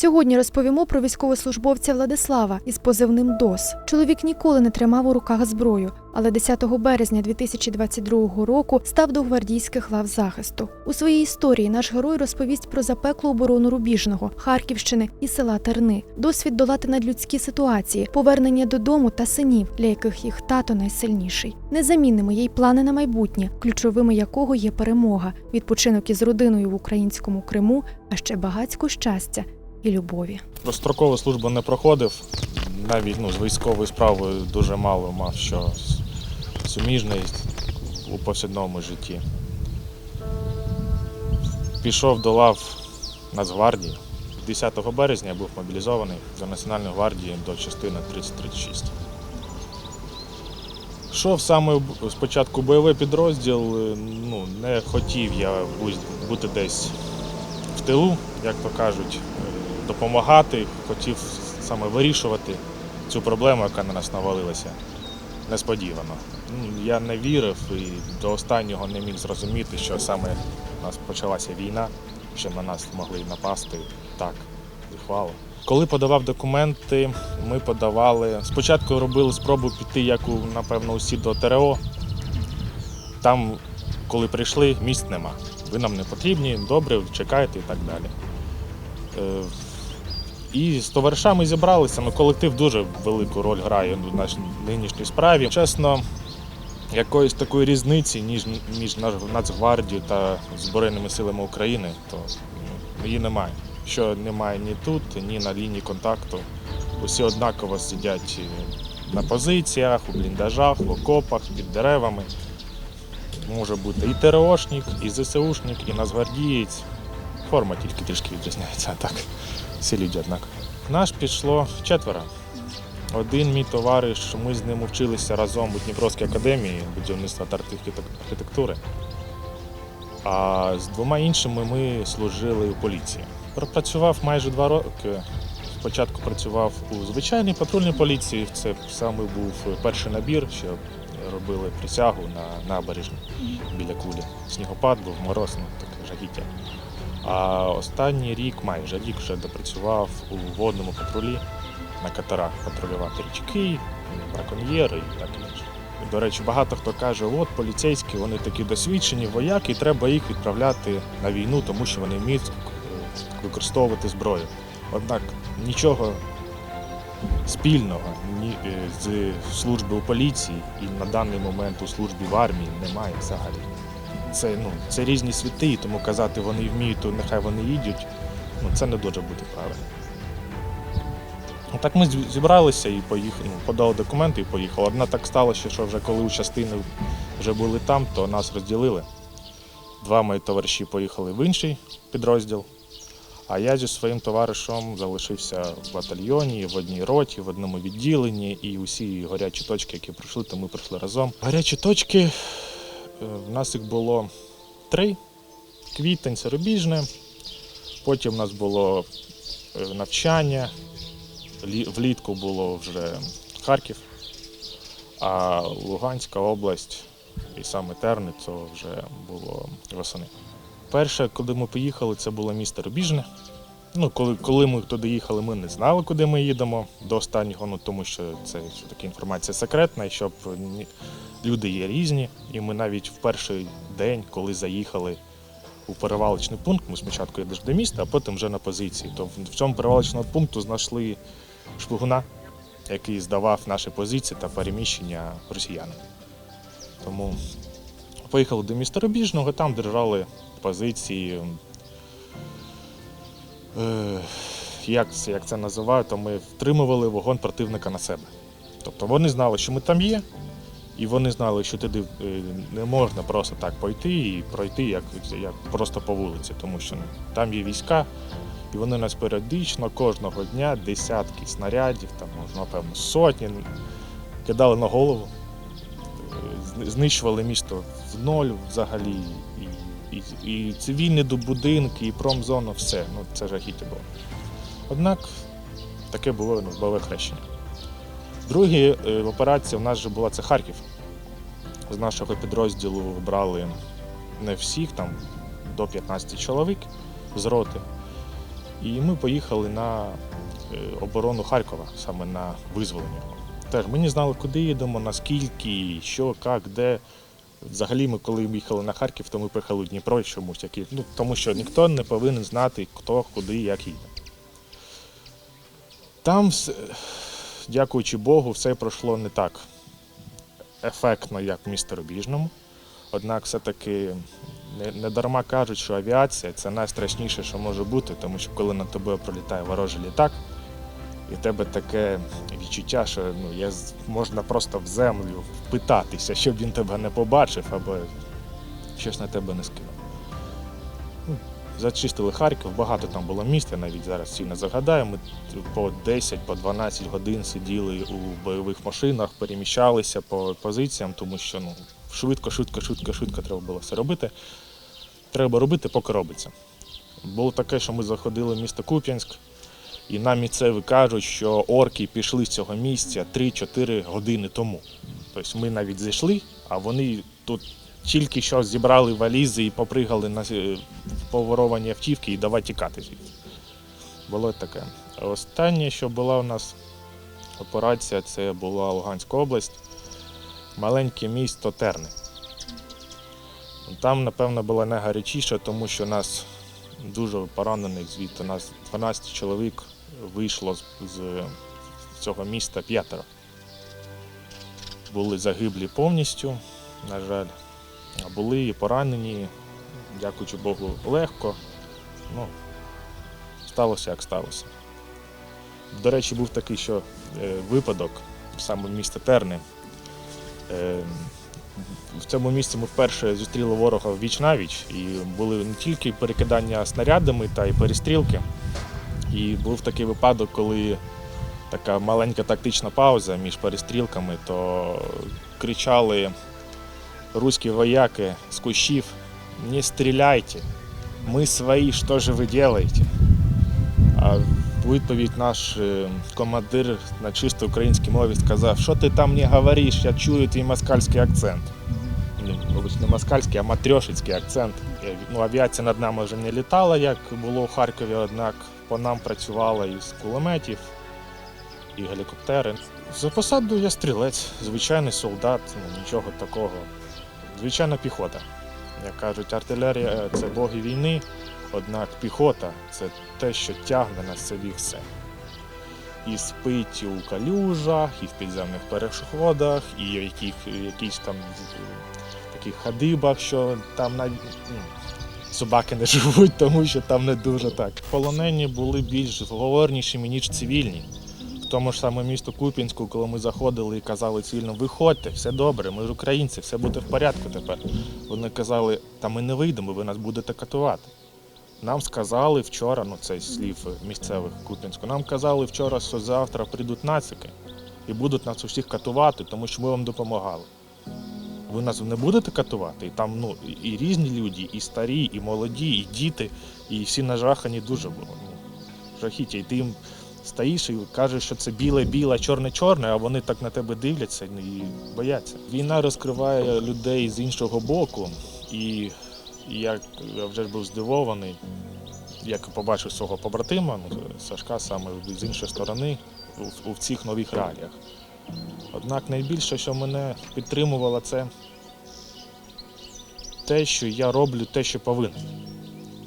Сьогодні розповімо про військовослужбовця Владислава із позивним ДОС. Чоловік ніколи не тримав у руках зброю, але 10 березня 2022 року став до гвардійських лав захисту. У своїй історії наш герой розповість про запеклу оборону Рубіжного, Харківщини і села Терни, досвід долати надлюдські ситуації, повернення додому та синів, для яких їх тато найсильніший. Незамінними є й плани на майбутнє, ключовими якого є перемога, відпочинок із родиною в українському Криму, а ще багатько щастя і любові. Строкову службу не проходив. Навіть ну, з військовою справою дуже мало мав що с- суміжне у повсякденному житті. Пішов до лав Нацгвардії. 10 березня був мобілізований до Національної гвардії до частини 3036. Йшов саме спочатку бойовий підрозділ, е, ну, не хотів я бути десь в тилу, як то кажуть, допомагати, хотів саме вирішувати цю проблему, яка на нас навалилася несподівано. Ну, Я не вірив і до останнього не міг зрозуміти, що саме у нас почалася війна, що на нас могли напасти так, зухвало. Коли подавав документи, ми подавали. Спочатку робили спробу піти, як у, напевно, усі до ТРО. Там, коли прийшли, місць нема. Ви нам не потрібні, добре, чекайте і так далі. І з товаришами зібралися. Ну, колектив дуже велику роль грає в нашій нинішній справі. Чесно, якоїсь такої різниці ніж між Нацгвардією та Збройними силами України, то ну, її немає. Що немає ні тут, ні на лінії контакту. Усі однаково сидять на позиціях, у бліндажах, в окопах, під деревами. Може бути і ТРОшник, і ЗСУшник, і Нацгвардієць. Форма тільки трішки відрізняється, так всі люди однакові. Наш пішло четверо. Один мій товариш, ми з ним вчилися разом у Дніпровській академії будівництва та архітектури. А з двома іншими ми служили у поліції. Пропрацював майже два роки. Спочатку працював у звичайній патрульній поліції. Це саме був перший набір, що робили присягу на набережні біля кулі. Снігопад був мороз, ну, таке жахіття. А останній рік, майже рік, вже допрацював у водному патрулі на катерах патрулювати річки, браконьєри і так інше. До речі, багато хто каже, от поліцейські, вони такі досвідчені вояки, і треба їх відправляти на війну, тому що вони вміють е, використовувати зброю. Однак нічого спільного ні е, з служби у поліції і на даний момент у службі в армії немає взагалі. Це, ну, це різні світи, і тому казати, вони вміють, то нехай вони їдуть. Ну, це не дуже буде правильно. Так ми зібралися і поїхали, ну, подали документи і поїхали. Одна так сталося, що вже коли у частини вже були там, то нас розділили. Два мої товариші поїхали в інший підрозділ, а я зі своїм товаришем залишився в батальйоні, в одній роті, в одному відділенні, і усі гарячі точки, які пройшли, то ми пройшли разом. Гарячі точки в нас їх було три: квітень, це рубіжне. Потім у нас було е, навчання. Влітку було вже Харків, а Луганська область і саме Терни це вже було восени. Перше, коли ми поїхали, це було місто Рубіжне. Ну, коли, коли ми туди їхали, ми не знали, куди ми їдемо до останнього, ну тому що це все-таки інформація секретна, і щоб люди є різні. І ми навіть в перший день, коли заїхали у перевалочний пункт, ми спочатку йдеш до міста, а потім вже на позиції. То в цьому перевалочному пункту знайшли шпигуна, який здавав наші позиції та переміщення росіянам. Тому поїхали до міста Рубіжного, там держали позиції. Е, як, це- як це називають, то ми втримували вогонь противника на себе. Тобто вони знали, що ми там є, і вони знали, що туди е, не можна просто так пойти і пройти як, як просто по вулиці, тому що ну, там є війська, і вони нас періодично кожного дня десятки снарядів, там, напевно, сотні кидали на голову, е, знищували місто в ноль взагалі. І, і, і цивільні будинки, і промзона, все. Ну, це жахіття було. Однак таке було ну, бойове хрещення. Друга е, операція в нас вже була це Харків. З нашого підрозділу брали не всіх, там до 15 чоловік з роти. І ми поїхали на е, оборону Харкова, саме на визволення. Теж ми не знали, куди їдемо, наскільки, що, як, де. Взагалі, ми коли їхали на Харків, то ми приїхали в Дніпро чомусь, які, ну, тому що ніхто не повинен знати, хто, куди, як їде. Там, дякуючи Богу, все пройшло не так ефектно, як в місті Рубіжному. Однак все-таки не, не дарма кажуть, що авіація це найстрашніше, що може бути, тому що коли над тобою пролітає ворожий літак, і в тебе таке відчуття, що ну, є, можна просто в землю впитатися, щоб він тебе не побачив або щось на тебе не скинув. Ну, Зачистили Харків, багато там було місць, я навіть зараз всі не загадаю. Ми по 10, по 12 годин сиділи у бойових машинах, переміщалися по позиціям, тому що ну, швидко, швидко, швидко, швидко треба було все робити. Треба робити, поки робиться. Було таке, що ми заходили в місто Куп'янськ, і нам місцеві кажуть, що орки пішли з цього місця 3-4 години тому. Тобто ми навіть зайшли, а вони тут тільки що зібрали валізи і попригали на е, поворовані автівки і давай тікати звідси. Було таке. Останнє, що була у нас операція, це була Луганська область, маленьке місто Терни. Там, напевно, було найгарячіше, тому що нас дуже поранених звідти. Нас 12 чоловік вийшло з, цього міста п'ятеро. Були загиблі повністю, на жаль, а були і поранені, дякуючи Богу, легко. Ну, сталося, як сталося. До речі, був такий що е, випадок саме в місті Терни. В цьому місці ми вперше зустріли ворога віч навіч і були не тільки перекидання снарядами та й перестрілки. І був такий випадок, коли така маленька тактична пауза між перестрілками, то кричали руські вояки з кущів: не стріляйте, ми свої, що ж ви робите? Відповідь наш е, командир на чисто українській мові сказав, що ти там не говориш, я чую твій москальський акцент. Не москальський, а матрьошицький акцент. Е, Ну, авіація над нами вже не літала, як було в Харкові, однак по нам працювала із кулеметів, і гелікоптери. За посаду я стрілець, звичайний солдат, ну, нічого такого. Звичайна піхота. Як кажуть, артилерія це боги війни, однак піхота це те, що тягне на собі все. І спить у калюжах, і в підземних переходах, і в яких, якісь там таких хадибах, що там навіть ну, собаки не живуть, тому що там не дуже так. Полонені були більш зговорнішими, ніж цивільні. В тому ж саме місто Купінську, коли ми заходили і казали цивільно, виходьте, все добре, ми ж українці, все буде в порядку тепер. Вони казали, та ми не вийдемо, ви нас будете катувати. Нам сказали вчора, ну це слів місцевих Купінську, нам казали вчора, що завтра прийдуть нацики і будуть нас усіх катувати, тому що ми вам допомагали. Ви нас не будете катувати? І там ну, і- різні люди, і старі, і молоді, і діти, і всі нажахані дуже було. Ну, жахіття. І ти їм стоїш і кажеш, що це біле-біле, чорне-чорне, а вони так на тебе дивляться і бояться. Війна розкриває людей з іншого боку, і я, я вже був здивований, як побачив свого побратима, ну, Сашка саме з іншої сторони, у, цих нових реаліях. Однак найбільше, що мене підтримувало, це те, що я роблю те, що повинен.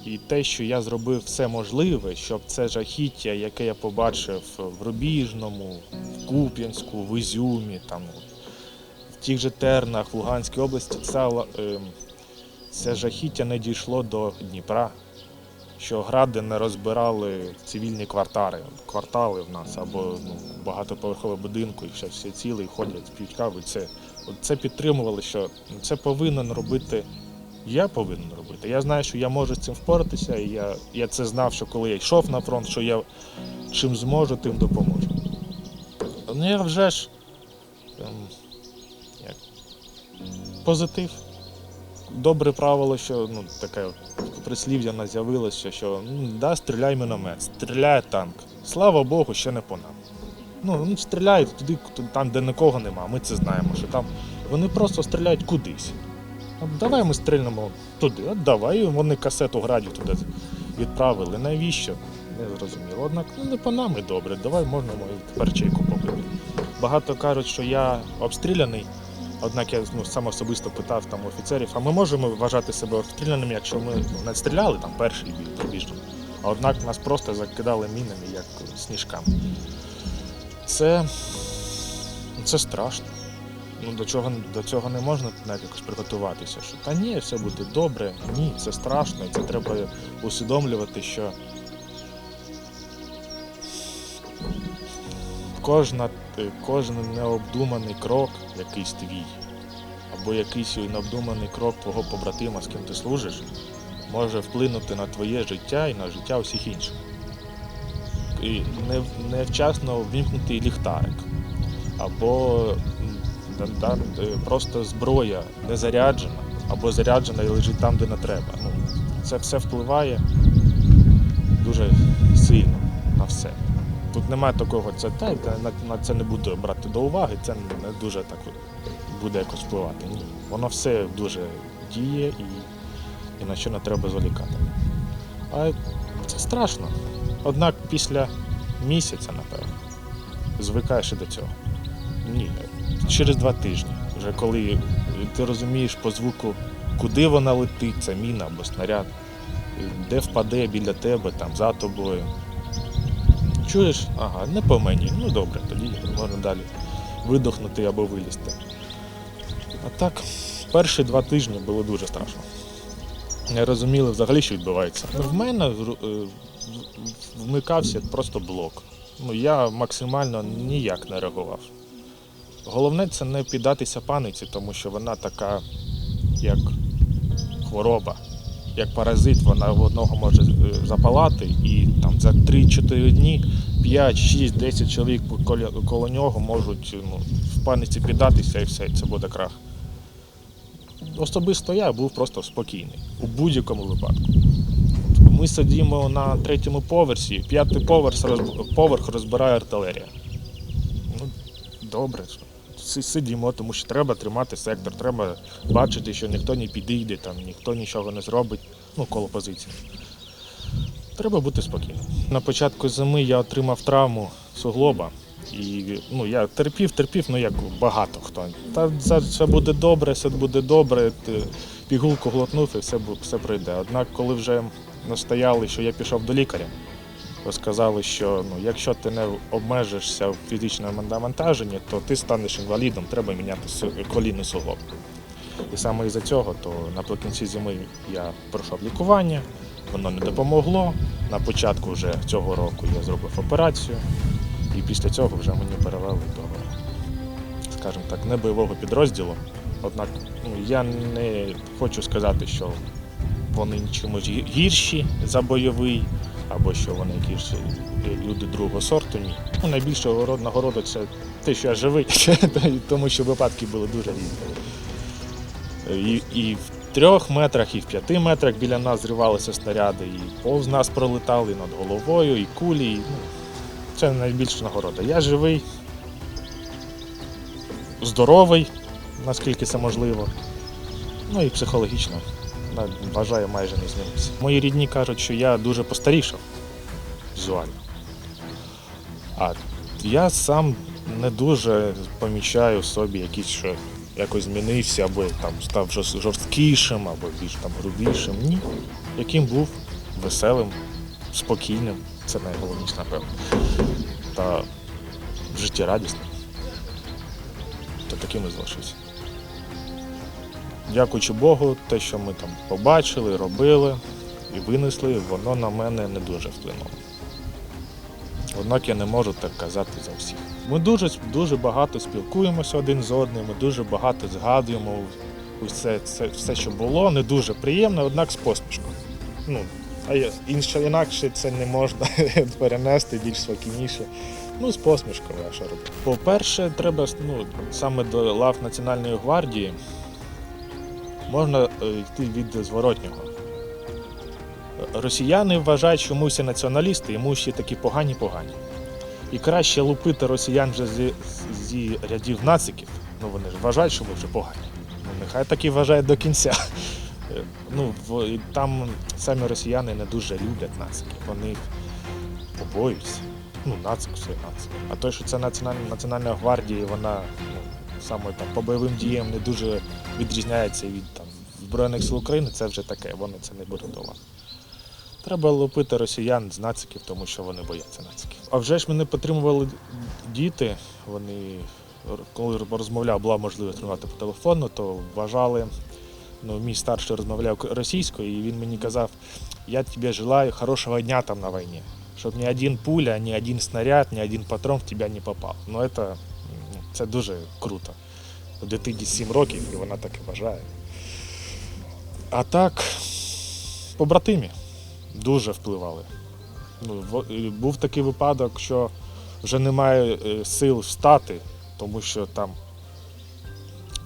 І те, що я зробив все можливе, щоб це жахіття, яке я побачив в Рубіжному, в Куп'янську, в Ізюмі, там, в тих же Тернах, в Луганській області, це, це жахіття не дійшло до Дніпра, що гради не розбирали цивільні квартали, квартали в нас або ну, багатоповерхове будинку, і ще всі цілі ходять, п'ють каву. Це, це підтримували, що ну, це повинен робити. Я повинен робити. Я знаю, що я можу з цим впоратися, і я, я це знав, що коли я йшов на фронт, що я чим зможу, тим допоможу. Ну я вже ж ем, як, позитив. Добре правило, що ну, таке прислів'я в з'явилося, що ну, да, стріляй міномет, стріляє танк. Слава Богу, ще не по нам. Ну, ну стріляють туди, там, де нікого нема. Ми це знаємо, що там вони просто стріляють кудись. От давай ми стрільнемо туди, от давай, вони касету граді туди відправили. Навіщо? не зрозуміло. Однак ну, не по нам і добре, давай можна мою тепер чайку попити. Багато кажуть, що я обстріляний. Однак я ну, сам особисто питав там офіцерів, а ми можемо вважати себе обстріляними, якщо ми ну, не стріляли там перший бій пробіжний. А однак нас просто закидали мінами, як сніжками. Це, це страшно. Ну, до, чого, до цього не можна навіть якось приготуватися. Що та ні, все буде добре. Ні, це страшно, і це треба усвідомлювати, що кожна, е, кожен необдуманий крок, якийсь твій, або якийсь необдуманий крок твого побратима, з ким ти служиш, може вплинути на твоє життя і на життя усіх інших. І не, невчасно ввімкнутий ліхтарик, або е, просто зброя не заряджена, або заряджена і лежить там, де не треба. Ну, це все впливає дуже сильно на все. Тут немає такого, це на, на це не буду брати до уваги, це не дуже так буде якось впливати. Ні. Воно все дуже діє і, і на що не треба зволікати. А це страшно. Однак після місяця, напевно, звикаєш і до цього. Ні, через два тижні, вже коли ти розумієш по звуку, куди вона летить, це міна або снаряд, де впаде біля тебе, там за тобою. Чуєш, ага, не по мені. Ну добре, тоді можна далі видохнути або вилізти. А так, перші два тижні було дуже страшно. Не розуміли взагалі, що відбувається. В мене е, вмикався просто блок. Ну, я максимально ніяк не реагував. Головне це не піддатися паниці, тому що вона така, як хвороба, як паразит, вона в одного може е, запалати, і там за 3-4 дні 5, 6, 10 чоловік коло, нього можуть ну, в паниці піддатися і все, це буде крах. Особисто я був просто спокійний у будь-якому випадку. Ми сидимо на третьому поверсі, п'ятий поверх розбирає артилерія. Ну, добре. Си- Сидімо, тому що треба тримати сектор, треба бачити, що ніхто не підійде, там, ніхто нічого не зробить, ну, коло позиції. Треба бути спокійним. На початку зими я отримав травму суглоба. І ну, я терпів, терпів, ну як багато хто. Та це все буде добре, все буде добре. Ти пігулку глотнув і все, все пройде. Однак, коли вже настояли, що я пішов до лікаря, сказали, що ну, якщо ти не обмежишся в фізичному навантаженні, то ти станеш інвалідом, треба міняти колінний суглоб. І саме із-за цього, то наприкінці зими я пройшов лікування, воно не допомогло. На початку вже цього року я зробив операцію, і після цього вже мені перевели до, скажімо так, не бойового підрозділу. Однак ну, я не хочу сказати, що вони чимось гірші за бойовий, або що вони якісь е, люди другого сорту. Ні. Ну, найбільша нагорода це те, що я живий, тому що випадки були дуже різні. І, і в трьох метрах, і в п'яти метрах біля нас зривалися снаряди, і повз нас пролетали і над головою, і кулі. І, ну, це найбільша нагорода. Я живий, здоровий, наскільки це можливо. Ну і психологічно. На- Вважаю, майже не змінився. Мої рідні кажуть, що я дуже постарішав візуально. А я сам не дуже помічаю в собі якісь, що якось змінився, або там став жорсткішим, або більш там грубішим. Ні. Яким був веселим, спокійним. Це найголовніше, напевно. Та в житті радісним. То таким і залишився. Дякуючи Богу, те, що ми там побачили, робили і винесли, воно на мене не дуже вплинуло. Однак я не можу так казати за всіх. Ми дуже, дуже багато спілкуємося один з одним, ми дуже багато згадуємо усе, це, все, що було, не дуже приємно, однак з посмішкою. Ну, а інше, інакше це не можна перенести більш спокійніше. Ну, з посмішкою, що робити. По-перше, треба ну, саме до лав Національної гвардії можна е, йти від зворотнього. Росіяни вважають, що ми всі націоналісти, і ми всі такі погані-погані. І краще лупити росіян вже зі, зі рядів нациків. Ну вони ж вважають, що ми вже погані. Ну, нехай так і вважають до кінця. Е, Ну, в, там самі росіяни не дуже люблять нациків. Вони побоюються. Ну, нацик все нацик. А той, що це національна, національна гвардія, вона ну, саме там по бойовим діям не дуже відрізняється від там, Збройних сил України, це вже таке, вони це не беруть до. Треба лупити росіян з нациків, тому що вони бояться нациків. А вже ж мене підтримували діти. Вони, коли розмовляв, була можливість розмовляти по телефону, то вважали, ну, мій старший розмовляв російською, і він мені казав, я тобі желаю хорошого дня там на війні, щоб ні один пуля, ні один снаряд, ні один патрон в тебе не попав. Ну, ну, це дуже круто. Дитині 7 років, і вона так і вважає. А так, побратимі дуже впливали. Ну, був такий випадок, що вже немає е, сил встати, тому що там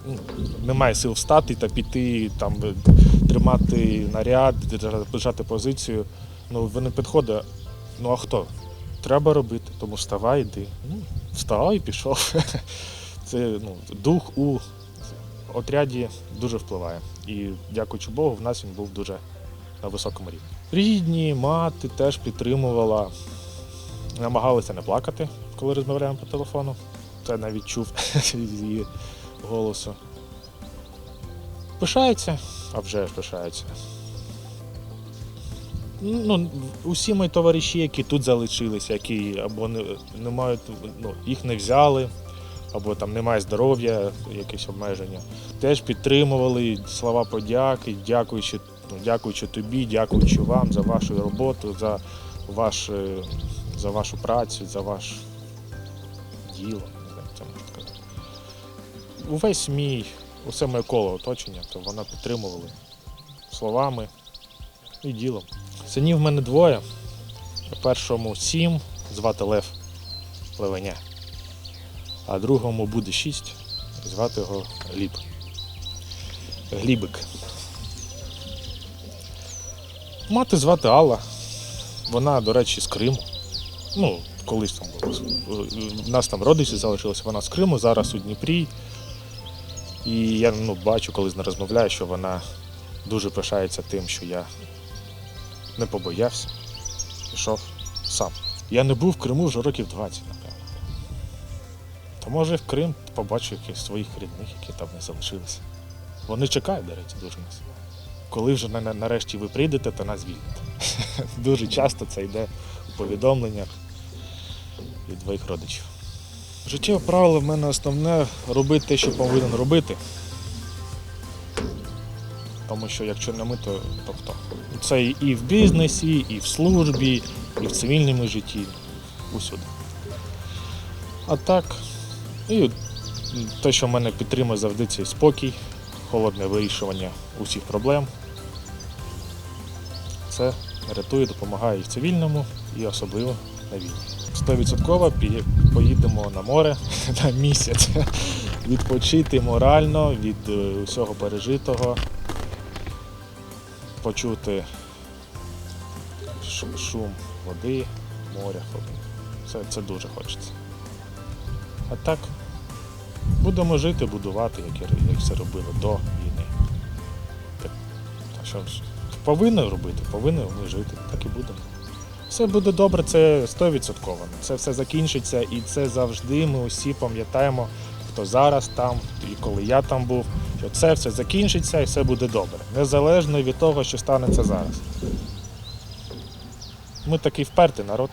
ну, немає сил встати та піти, там, е, тримати наряд, держати позицію. Ну, вони підходять, ну а хто? Треба робити, тому вставай, йди. Ну, встав і пішов. Це ну, дух у отряді дуже впливає. І дякуючи Богу, в нас він був дуже на високому рівні. Рідні, мати теж підтримувала, намагалися не плакати, коли розмовляємо по телефону. Це навіть чув з її голосу. Пишаються, а вже ж пишаються. Ну, усі мої товариші, які тут залишилися, які або не, не мають, ну, їх не взяли, або там немає здоров'я, якісь обмеження, теж підтримували слова подяки, дякуючи, ну, дякуючи тобі, дякуючи вам за вашу роботу, за, ваш, е, за вашу працю, за ваш діло. Увесь мій, усе моє коло оточення, то вона підтримували словами і ділом. Синів в мене двоє. Першому сім, звати Лев Левеня, а другому буде шість, звати його Гліб. Глібик. Мати звати Алла. Вона, до речі, з Криму. Ну, колись там було. В нас там родичі залишилися, вона з Криму, зараз у Дніпрі. І я ну, бачу, коли з нею розмовляю, що вона дуже пишається тим, що я не побоявся, пішов сам. Я не був в Криму вже років 20, напевно. То може в Крим побачу якихось своїх рідних, які там не залишилися. Вони чекають, до речі, дуже нас. Коли вже на- на- нарешті ви прийдете, то нас звільните. Дуже часто це йде у повідомленнях від твоїх родичів. Життєве правило в мене основне робити те, що повинен робити. Тому що якщо не ми, то, то хто? Це і в бізнесі, і в службі, і в цивільному житті, усюди. А так, і те, що мене підтримує завжди, це спокій, холодне вирішування усіх проблем. Це рятує, допомагає і в цивільному, і особливо на війні. Стовідсотково поїдемо на море на місяць, відпочити морально від е, усього пережитого, почути шум води, моря. Це, це дуже хочеться. А так, будемо жити, будувати, як, як це робили до війни. Так, що повинні робити, повинні ми жити, так і будемо. Все буде добре, це 100%. Це все закінчиться, і це завжди ми усі пам'ятаємо, хто зараз там, і коли я там був, що це все закінчиться і все буде добре. Незалежно від того, що станеться зараз. Ми такий впертий народ.